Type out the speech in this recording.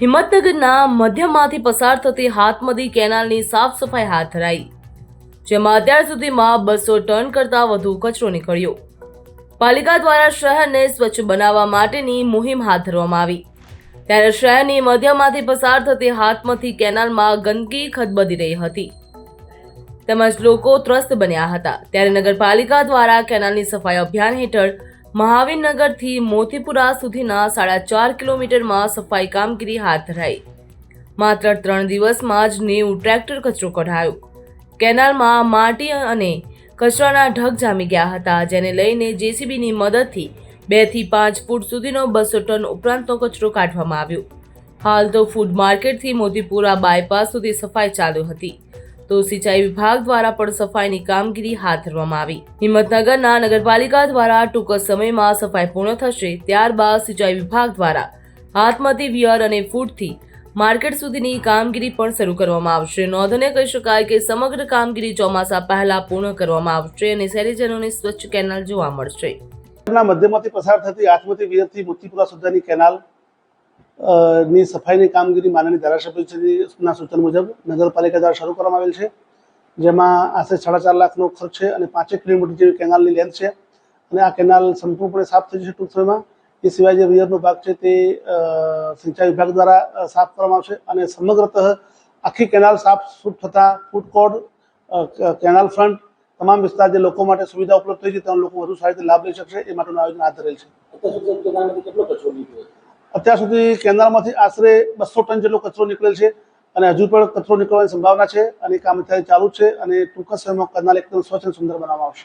હિંમતનગરના મધ્યમાંથી પસાર થતી હાથમદી કેનાલની સાફ સફાઈ હાથ ધરાઈ, જેમાં અત્યાર સુધીમાં બસો ટન કરતાં વધુ કચરો નીકળ્યો. પાલિકા દ્વારા શહેરને સ્વચ્છ બનાવવા માટેની મુહિમ હાથ ધરવામાં આવી. ત્યારે શહેરની મધ્યમાંથી પસાર થતી હાથમાંથી કેનાલમાં ગંદકી ખદબદી રહી હતી. તેમજ લોકો ત્રસ્ત બન્યા હતા. ત્યારે નગરપાલિકા દ્વારા કેનાલની સફાઈ અભિયાન હેઠળ મહાવીરનગરથી મોતીપુરા સુધીના સાડા ચાર કિલોમીટરમાં સફાઈ કામગીરી હાથ ધરાઈ. માત્ર ત્રણ દિવસમાં જ નેવું ટ્રેક્ટર કચરો કઢાયો. કેનાલમાં માટી અને કચરાના ઢગ જામી ગયા હતા, જેને લઈને જેસીબીની મદદથી બેથી પાંચ ફૂટ સુધીનો બસો ટન ઉપરાંતનો કચરો કાઢવામાં આવ્યો. હાલ તો ફૂડ માર્કેટથી મોતીપુરા બાયપાસ સુધી સફાઈ ચાલુ હતી. તો સિંચાઈ વિભાગ દ્વારા પણ સફાઈની કામગીરી હાથ ધરવામાં આવી. હિંમતનગરના નગરપાલિકા દ્વારા ટૂંક સમયમાં સફાઈ પૂર્ણ થશે, ત્યારબાદ સિંચાઈ વિભાગ દ્વારા હાથમાંથી વિયર અને ફૂટથી માર્કેટ સુધીની કામગીરી પણ શરૂ કરવામાં આવશે. નોંધને કહી શકાય કે સમગ્ર કામગીરી ચોમાસા પહેલા પૂર્ણ કરવામાં આવશે અને શહેરીજનોને સ્વચ્છ કેનાલ જોવા મળશે. મધ્યમાંથી પસાર થતી આત્મતી વિયરથી મોતીપુરા સુધીની કેનાલ ની સફાઈની કામગીરી માનની ધારાસભ્યના સૂચન મુજબ નગરપાલિકા દ્વારા શરૂ કરવામાં આવેલ છે, જેમાં આશરે સાડા ચાર લાખનો ખર્ચ છે અને પાંચેક કિલોમીટર જેવી કેનાલની લેન્થ છે. અને આ કેનાલ સંપૂર્ણપણે સાફ થઈ જશે ટૂંક સમયમાં. એ સિવાય જે વિયરનો ભાગ છે તે સિંચાઈ વિભાગ દ્વારા સાફ કરવામાં આવશે અને સમગ્રતઃ આખી કેનાલ સાફ સૂફ થતાં ફૂડ કોર્ટ કેનાલ ફ્રન્ટ તમામ વિસ્તાર જે લોકો માટે સુવિધા ઉપલબ્ધ થઈ છે તેનો લોકો વધુ સારી રીતે લાભ લઈ શકશે. એ માટેનું આયોજન હાથ ધરેલ છે? અત્યાર સુધી કેનાલમાંથી આશરે બસો ટન જેટલો કચરો નીકળેલ છે અને હજુ પણ કચરો નીકળવાની સંભાવના છે અને કામ અત્યારે ચાલુ છે અને ટૂંક સમયમાં કેનાલ એકદમ સ્વચ્છ અને સુંદર બનાવવામાં આવશે.